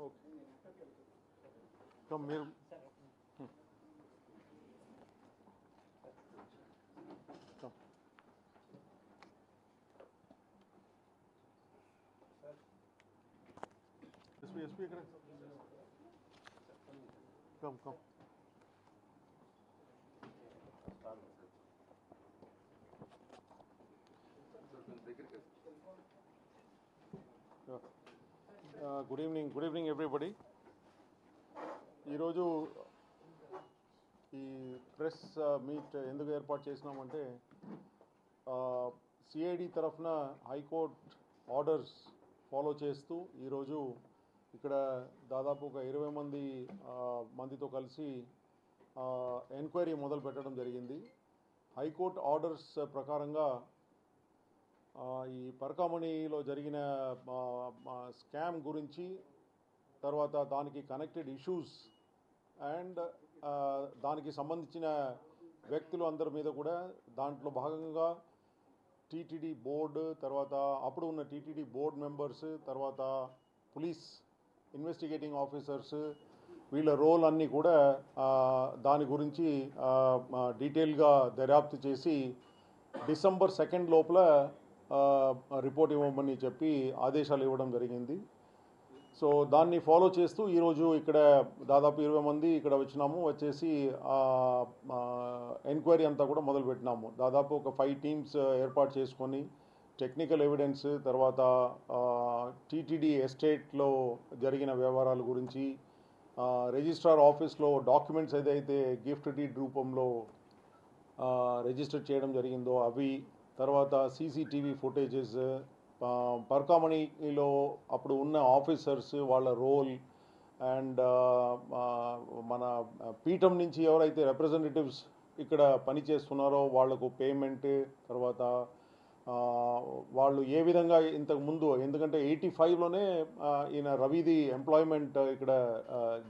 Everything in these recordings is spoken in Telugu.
Okay. Come here. Come. This SP, correct? Come, come. Yeah. Good evening good evening everybody ఈరోజు ఈ ప్రెస్ మీట్ ఎందుకు ఏర్పాటు చేసినామంటే సిఐడి తరఫున హైకోర్ట్ ఆర్డర్స్ ఫాలో చేస్తూ ఈరోజు ఇక్కడ దాదాపు ఒక ఇరవై మంది మందితో కలిసి ఎంక్వైరీ మొదలు పెట్టడం జరిగింది. హైకోర్టు ఆర్డర్స్ ప్రకారంగా ఈ పరకామణిలో జరిగిన స్కామ్ గురించి తర్వాత దానికి కనెక్టెడ్ ఇష్యూస్ అండ్ దానికి సంబంధించిన వ్యక్తులు అందరి మీద కూడా దాంట్లో భాగంగా టీటీడీ బోర్డు తర్వాత అప్పుడు ఉన్న టీటీడీ బోర్డ్ మెంబర్స్ తర్వాత పోలీస్ ఇన్వెస్టిగేటింగ్ ఆఫీసర్స్ వీళ్ళ రోల్ అన్నీ కూడా దాని గురించి డీటెయిల్గా దర్యాప్తు చేసి డిసెంబర్ సెకండ్ లోపల రిపోర్ట్ ఇవ్వమని చెప్పి ఆదేశాలు ఇవ్వడం జరిగింది. సో దాన్ని ఫాలో చేస్తూ ఈరోజు ఇక్కడ దాదాపు ఇరవై మంది ఇక్కడ వచ్చినాము. వచ్చేసి ఎంక్వైరీ అంతా కూడా మొదలుపెట్టినాము దాదాపు ఒక ఫైవ్ టీమ్స్ ఏర్పాటు చేసుకొని టెక్నికల్ ఎవిడెన్స్ తర్వాత టీటీడీ ఎస్టేట్లో జరిగిన వ్యవహారాల గురించి రిజిస్ట్రార్ ఆఫీస్లో డాక్యుమెంట్స్ ఏదైతే గిఫ్ట్ డీడ్ రూపంలో రిజిస్టర్ చేయడం జరిగిందో అవి తర్వాత సీసీటీవీ ఫుటేజెస్ పర్కామణిలో అప్పుడు ఉన్న ఆఫీసర్స్ వాళ్ళ రోల్ అండ్ మన పీఠం నుంచి ఎవరైతే రిప్రజెంటేటివ్స్ ఇక్కడ పనిచేస్తున్నారో వాళ్ళకు పేమెంట్ తర్వాత వాళ్ళు ఏ విధంగా ఇంతకు ముందు ఎందుకంటే ఎయిటీ ఫైవ్లోనే ఈయన రవిది ఎంప్లాయ్మెంట్ ఇక్కడ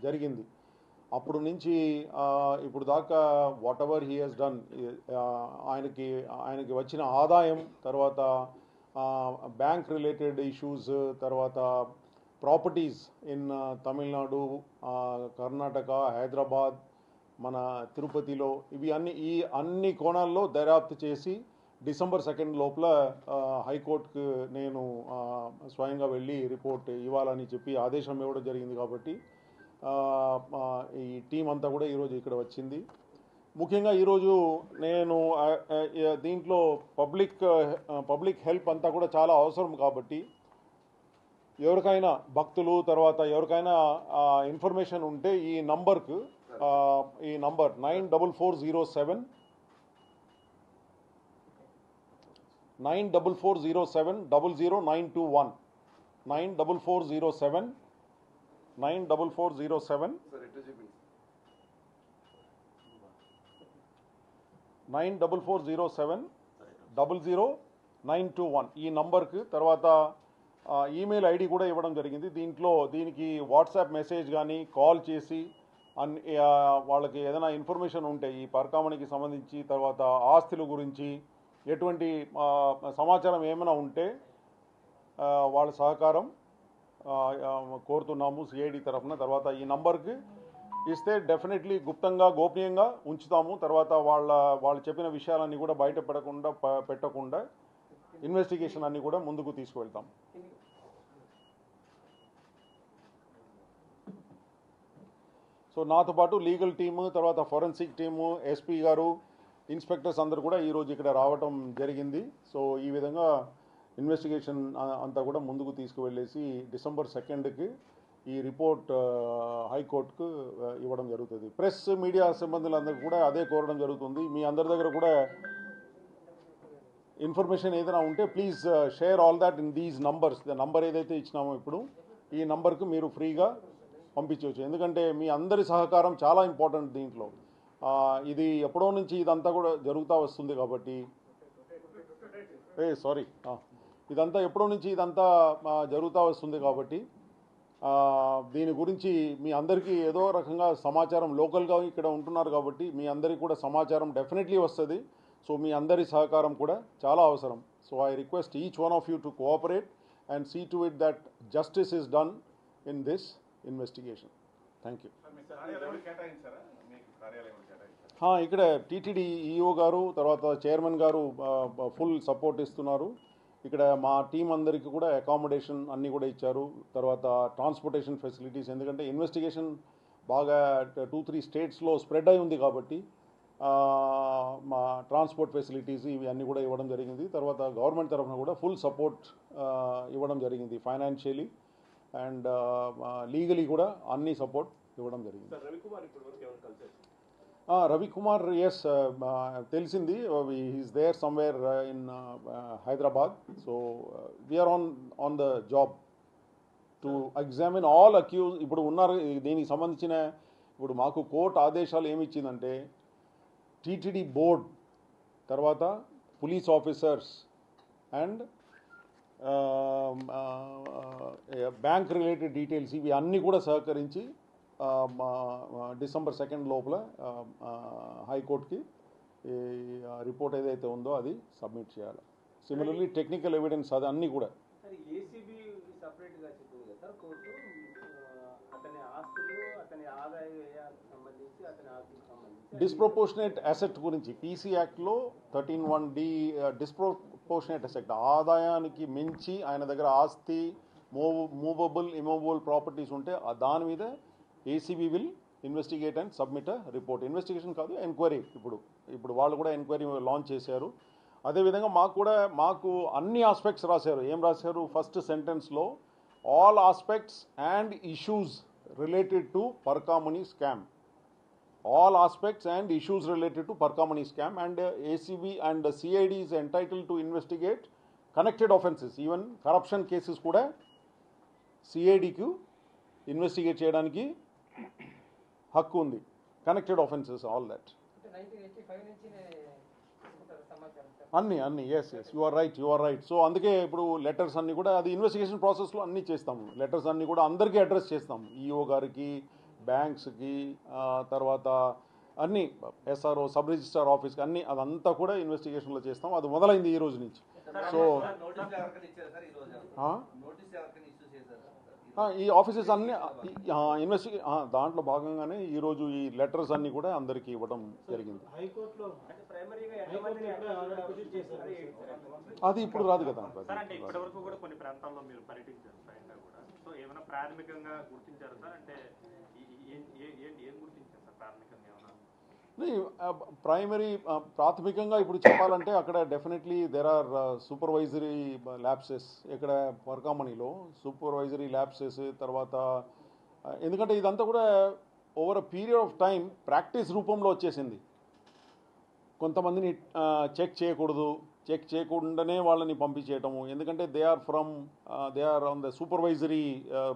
జరిగింది. అప్పుడు నుంచి ఇప్పుడు దాకా whatever he Hess done ఆయనకి ఆయనకి వచ్చిన ఆదాయం తర్వాత బ్యాంక్ రిలేటెడ్ ఇష్యూస్ తర్వాత ప్రాపర్టీస్ ఇన్ తమిళనాడు కర్ణాటక హైదరాబాద్ మన తిరుపతిలో ఇవి అన్ని ఈ అన్ని కోణాల్లో దర్యాప్తు చేసి డిసెంబర్ సెకండ్ లోపల హైకోర్టుకు నేను స్వయంగా వెళ్ళి రిపోర్ట్ ఇవ్వాలని చెప్పి ఆదేశం ఇవ్వడం జరిగింది కాబట్టి ఆ, ఈ టీం అంతా కూడా ఈరోజు ఇక్కడ వచ్చింది. ముఖ్యంగా ఈరోజు నేను దీంట్లో పబ్లిక్ పబ్లిక్ హెల్ప్ అంతా కూడా చాలా అవసరం కాబట్టి ఎవరికైనా భక్తులు తర్వాత ఎవరికైనా ఇన్ఫర్మేషన్ ఉంటే ఈ నంబర్కు ఈ number nine double four zero seven nine double four zero seven double zero nine two one nine double four zero seven nine double four zero seven. Nine double four zero seven. Double zero nine two one. ఈ నంబర్కి తర్వాత ఈమెయిల్ ఐడి కూడా ఇవ్వడం జరిగింది. దీంట్లో దీనికి వాట్సాప్ మెసేజ్ కానీ కాల్ చేసి అన్ని ఆ, వాళ్ళకి ఏదైనా ఇన్ఫర్మేషన్ ఉంటే ఈ పర్కామణికి సంబంధించి తర్వాత ఆస్తుల గురించి ఎటువంటి సమాచారం ఏమైనా ఉంటే వాళ్ళ సహకారం కోరుతున్నాము సిఐడి తరఫున. తర్వాత ఈ నంబర్కి ఇస్తే డెఫినెట్లీ గుప్తంగా గోప్యంగా ఉంచుతాము. తర్వాత వాళ్ళ వాళ్ళు చెప్పిన విషయాలన్నీ కూడా బయట పెట్టకుండా పెట్టకుండా ఇన్వెస్టిగేషన్ అన్నీ కూడా ముందుకు తీసుకువెళ్తాం. సో నాతో పాటు లీగల్ టీము తర్వాత ఫోరెన్సిక్ టీము ఎస్పీ గారు ఇన్స్పెక్టర్స్ అందరు కూడా ఈరోజు ఇక్కడ రావటం జరిగింది. సో ఈ విధంగా ఇన్వెస్టిగేషన్ అంతా కూడా ముందుకు తీసుకువెళ్ళేసి డిసెంబర్ సెకండ్కి ఈ రిపోర్ట్ హైకోర్టుకు ఇవ్వడం జరుగుతుంది. ప్రెస్ మీడియా సిబ్బందులందరికీ కూడా అదే కోరడం జరుగుతుంది. మీ అందరి దగ్గర కూడా ఇన్ఫర్మేషన్ ఏదైనా ఉంటే please share all that in these numbers. The number ఏదైతే ఇచ్చినామో ఇప్పుడు ఈ నంబర్కు మీరు ఫ్రీగా పంపించవచ్చు. ఎందుకంటే మీ అందరి సహకారం చాలా ఇంపార్టెంట్ దీంట్లో. ఇది ఎప్పుడో నుంచి ఇదంతా కూడా జరుగుతూ వస్తుంది కాబట్టి. ఏ సారీ ఇదంతా ఎప్పుడో నుంచి ఇదంతా జరుగుతూ వస్తుంది కాబట్టి దీని గురించి మీ అందరికీ ఏదో రకంగా సమాచారం లోకల్గా ఇక్కడ ఉంటున్నారు కాబట్టి మీ అందరికీ కూడా సమాచారం డెఫినెట్లీ వస్తుంది. సో మీ అందరి సహకారం కూడా చాలా అవసరం. So I request each one of you to cooperate and see to it that justice is done in this investigation. Thank you. ఇక్కడ టీటీడీ ఈఓ గారు తర్వాత చైర్మన్ గారు ఫుల్ సపోర్ట్ ఇస్తున్నారు. ఇక్కడ మా టీం అందరికీ కూడా అకామిడేషన్ అన్నీ కూడా ఇచ్చారు. తర్వాత ట్రాన్స్పోర్టేషన్ ఫెసిలిటీస్ ఎందుకంటే ఇన్వెస్టిగేషన్ బాగా టూ త్రీ స్టేట్స్లో స్ప్రెడ్ అయి ఉంది కాబట్టి మా ట్రాన్స్పోర్ట్ ఫెసిలిటీస్ ఇవి అన్నీ కూడా ఇవ్వడం జరిగింది. తర్వాత గవర్నమెంట్ తరఫున కూడా ఫుల్ సపోర్ట్ ఇవ్వడం జరిగింది ఫైనాన్షియలీ అండ్ లీగలీ కూడా అన్ని సపోర్ట్ ఇవ్వడం జరిగింది. రవికుమార్ ఎస్ తెలిసింది. Is there somewhere in Hyderabad. So we are on on the job to examine all accused ఇప్పుడు ఉన్నారు దీనికి సంబంధించిన ఇప్పుడు మాకు కోర్టు ఆదేశాలు ఏమి ఇచ్చిందంటే టీటీడీ బోర్డ్ తర్వాత police officers and bank related details ఇవి అన్నీ కూడా సహకరించి డిసెంబర్ సెకండ్ లోపల హైకోర్టుకి ఈ రిపోర్ట్ ఏదైతే ఉందో అది సబ్మిట్ చేయాలి. సిమిలర్లీ టెక్నికల్ ఎవిడెన్స్ అది అన్నీ కూడా. డిస్ప్రపోర్షనేట్ అసెట్ గురించి పీసీ యాక్ట్లో thirteen one D disproportionate asset ఆదాయానికి మించి ఆయన దగ్గర ఆస్తి మూవ్ మూవబుల్ ఇమూవబుల్ ప్రాపర్టీస్ ఉంటే దాని మీద ACB will investigate and submit report investigation కాదు ఎంక్వైరీ ఇప్పుడు ఇప్పుడు వాళ్ళు కూడా ఎంక్వైరీ లాంచ్ చేశారు. అదేవిధంగా మాకు కూడా మాకు అన్ని ఆస్పెక్ట్స్ రాశారు. ఏం రాశారు? First సెంటెన్స్లో all aspects and issues related to Parakamani scam all aspects and issues related to Parakamani scam and ACB and CID is entitle to investigate connected offences even corruption cases కూడా సిఐడికి ఇన్వెస్టిగేట్ చేయడానికి హక్కు ఉంది కనెక్టెడ్ ఆఫెన్సెస్ ఆల్ దట్ అన్ని అన్ని yes yes you are right you are right so అందుకే ఇప్పుడు లెటర్స్ అన్ని కూడా అది ఇన్వెస్టిగేషన్ ప్రాసెస్లో అన్ని చేస్తాము. లెటర్స్ అన్ని కూడా అందరికీ అడ్రస్ చేస్తాము. ఈఓ గారికి బ్యాంక్స్కి ఆ, తర్వాత అన్ని ఎస్ఆర్ఓ సబ్ రిజిస్ట్రార్ ఆఫీస్కి అన్ని అదంతా కూడా ఇన్వెస్టిగేషన్లో చేస్తాం అది మొదలైంది ఈ రోజు నుంచి. సో ఈ ఆఫీసెస్ అన్ని ఇన్వెస్టిగే దాంట్లో భాగంగానే ఈరోజు ఈ లెటర్స్ అన్ని కూడా అందరికీ ఇవ్వడం జరిగింది. అది ఇప్పుడు రాదు కదా. సార్ అంటే ఇప్పటి వరకు కూడా కొన్ని ప్రాంతాల్లో మీరు పర్యటించారు స్వయంగా కూడా. సో ఏమైనా ప్రాథమికంగా గుర్తించారు సార్? అంటే ఏం ఏ- ఏంటి ఏం గుర్తించారు సార్ ప్రాథమికంగా? ప్రైమరీ ప్రాథమికంగా ఇప్పుడు చెప్పాలంటే అక్కడ definitely there are supervisory lapses ఇక్కడ వర్కామణిలో సూపర్వైజరీ ల్యాబ్సెస్ తర్వాత ఎందుకంటే ఇదంతా కూడా over a period of time practice రూపంలో వచ్చేసింది. కొంతమందిని చెక్ చేయకూడదు. చెక్ చేయకుండానే వాళ్ళని పంపించేయటము. ఎందుకంటే they are from they are on the supervisory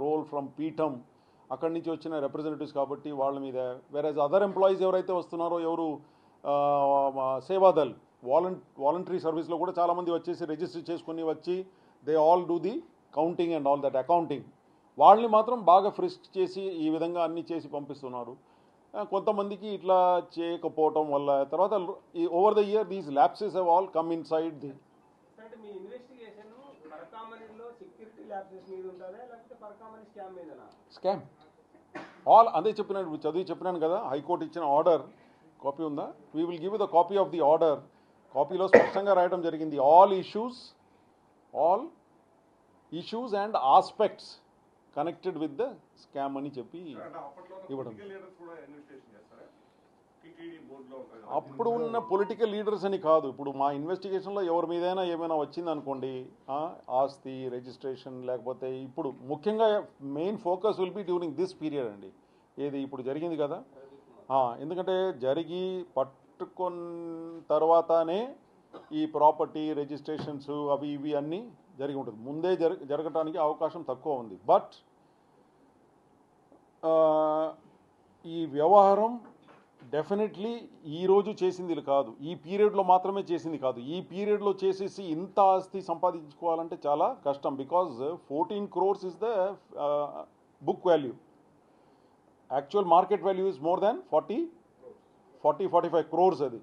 role from పీఠం అక్కడి నుంచి వచ్చిన రిప్రజెంటేటివ్స్ కాబట్టి వాళ్ళ మీద వేరేజ్ అదర్ ఎంప్లాయీస్ ఎవరైతే వస్తున్నారో ఎవరు సేవాదల్ వాలంట్ వాలంటరీ సర్వీస్లో కూడా చాలామంది వచ్చేసి రిజిస్టర్ చేసుకుని వచ్చి they all do the counting and all that accounting వాళ్ళని మాత్రం బాగా ఫ్రిస్క్ చేసి ఈ విధంగా అన్ని చేసి పంపిస్తున్నారు. కొంతమందికి ఇట్లా చేయకపోవటం వల్ల తర్వాత ఈ over the year these lapses have all come inside the scam all అదే చెప్పినాను చదివి చెప్పినాను కదా హైకోర్టు ఇచ్చిన ఆర్డర్ కాపీ ఉందా? We will give the copy of the order కాపీలో స్పష్టంగా రాయడం జరిగింది. All issues all issues and aspects connected with the scam అని చెప్పి ఇవ్వడం. అప్పుడు ఉన్న పొలిటికల్ లీడర్స్ అని కాదు. ఇప్పుడు మా ఇన్వెస్టిగేషన్లో ఎవరి మీదైనా ఏమైనా వచ్చిందనుకోండి అనుకోండి ఆస్తి రిజిస్ట్రేషన్ లేకపోతే ఇప్పుడు ముఖ్యంగా main focus will be during this period అండి. ఏది ఇప్పుడు జరిగింది కదా? ఎందుకంటే జరిగి పట్టుకున్న తర్వాతనే ఈ ప్రాపర్టీ రిజిస్ట్రేషన్స్ అవి ఇవి అన్నీ జరిగి ఉంటుంది. ముందే జరగ జరగటానికి అవకాశం తక్కువ ఉంది. బట్ ఈ వ్యవహారం డెఫినెట్లీ ఈ రోజు చేసింది కాదు. ఈ పీరియడ్లో మాత్రమే చేసింది కాదు. ఈ పీరియడ్లో చేసేసి ఇంత ఆస్తి సంపాదించుకోవాలంటే చాలా కష్టం. Because fourteen crores is the book value. Actual market value is more than forty forty forty five crores అది.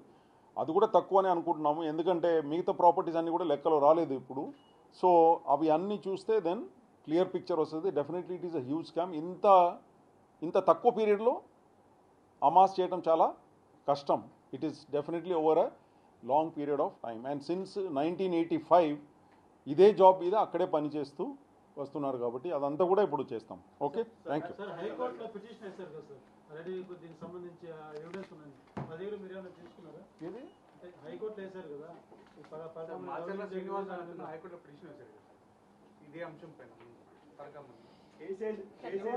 అది కూడా తక్కువనే అనుకుంటున్నాము. ఎందుకంటే మిగతా ప్రాపర్టీస్ అన్నీ కూడా లెక్కలో రాలేదు ఇప్పుడు. సో అవి అన్నీ చూస్తే దెన్ క్లియర్ పిక్చర్ వస్తుంది. Definitely it is a huge scam ఇంత ఇంత తక్కువ పీరియడ్లో అమాస్ చేయడం చాలా కష్టం. It is definitely over a long period of time and since nineteen eighty five ఇదే జాబ్ మీద అక్కడే పనిచేస్తూ వస్తున్నారు కాబట్టి అదంతా కూడా ఇప్పుడు చేస్తాం. ఓకే థ్యాంక్ యూ సార్ హైకోర్టులో పిటిషన్ ఇదే అంశం పైన. అంటే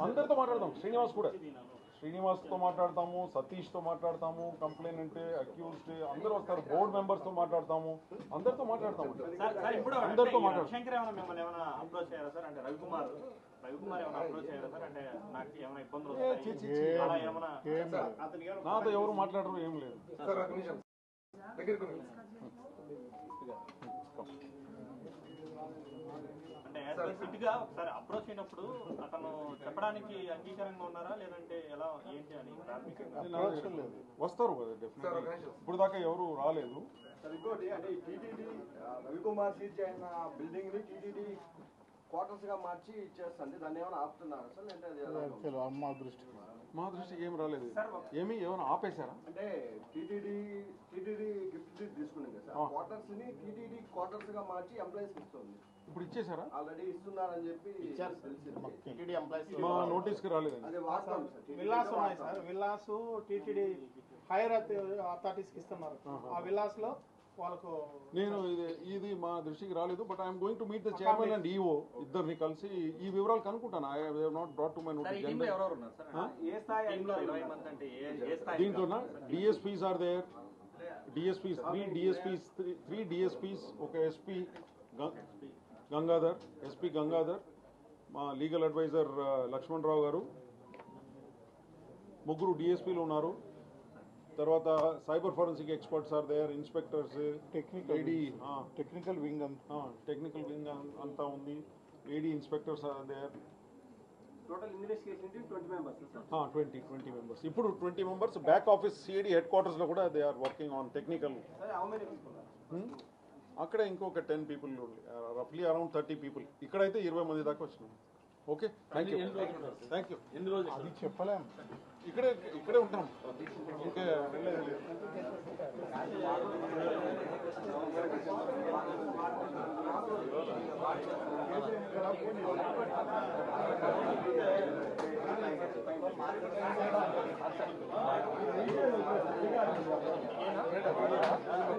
అందరితో మాట్లాడదాం. శ్రీనివాస్ కూడా. శ్రీనివాస్తో మాట్లాడతాము సతీష్తో మాట్లాడతాము కంప్లైంట్ అక్యూజ్డ్ అందరూ వస్తారు. బోర్డు మెంబర్స్తో మాట్లాడతాము. అందరితో మాట్లాడతాము. సార్ సార్ ఇప్పుడు అందరితో అంటే ఈ మాట్లాడు. రవిశంకర్ ఏమైనా మిమ్మల్ని ఏమైనా అప్రోచ్ అయ్యారా సార్ అంటే రవికుమార్ రవికుమార్ ఏమైనా అప్రోచ్ అయ్యారా సార్ అంటే నాకు ఏమైనా ఇబ్బందులు ఏ, చి, చి, చి. వస్తాయి అలా ఏమైనా అతనికి ఏమైనా నాతో ఎవరు మాట్లాడరు ఏం లేదు సార్. ఒక నిమిషం దగ్గరికి రండి. అంటే యాజ్ పర్ సిట్గా ఒకసారి అప్రోచ్ అయినప్పుడు అతను చెప్పడానికి అంగీకారంగా ఉన్నారా? లేదంటే ఎలా? ఏంటి అని ప్రాథమికంగా? వస్తారు కదా ఇప్పుడు దాకా ఎవరు రాలేదు. సార్ ఇంకోటి అంటే టీటీడీ రవికుమార్ సీజ్ అయిన బిల్డింగ్ని టీటీడీ క్వార్టర్స్గా మార్చి ఇచ్చేస్తుంది. దాన్ని ఏమైనా ఆపుతున్నారు సార్? అది ఎలా ఉంది? మా దృష్టికి ఏం రాలేదు. ఏమి ఏమైనా ఆపేశారా? అంటే టీటీడీ టీటీడీ గిఫ్ట్ తీసుకున్నాం కదా ఆ. సార్. క్వార్టర్స్ని టీటీడీ క్వార్టర్స్గా మార్చి ఎంప్లాయీస్కి ఇస్తుంది. ఇప్పుడు ఇచ్చేసారా ఆల్రెడీ ఇస్తున్నారని చెప్పి టీటీడీ ఎంప్లాయీస్ మా నోటీస్కి రాలేదండి. అదే వాస్తవం సార్. విల్లాస్ ఉన్నాయి. సార్. విల్లాస్ టీటీడీ హైయర్ అథారిటీస్కి ఇస్తున్నారు. ఆ విల్లాస్లో వాళ్ళకు నేను ఇది ఇది మా దృష్టికి రాలేదు but I'm going to meet the chairman and EO ఇద్దరిని కలిసి ఈ వివరాలు కనుక్కుంటాను. I have not brought to my notice DSPs are there DSPs three DSPs three DSPs ఒక ఎస్పీ గంగాధర్ ఎస్పీ గంగాధర్ మా లీగల్ అడ్వైజర్ లక్ష్మణ్ రావు గారు ముగ్గురు డిఎస్పీలు ఉన్నారు. తర్వాత cyber forensic experts are there inspectors technical technical wing technical wing అంతా ఉంది. Lady inspectors are there. Total investigation twenty members twenty twenty members ఇప్పుడు twenty members back office CID head క్వార్టర్స్లో కూడా they are working on technical sir how many people అక్కడ ఇంకొక టెన్ పీపుల్ రఫ్లీ అరౌండ్ థర్టీ పీపుల్ ఇక్కడైతే ఇరవై మంది దాకా వచ్చినాం. Okay thank you thank you ఎన్ని రోజులు అది చెప్పలేం. ఇక్కడే ఇక్కడే ఉంటాం లేదు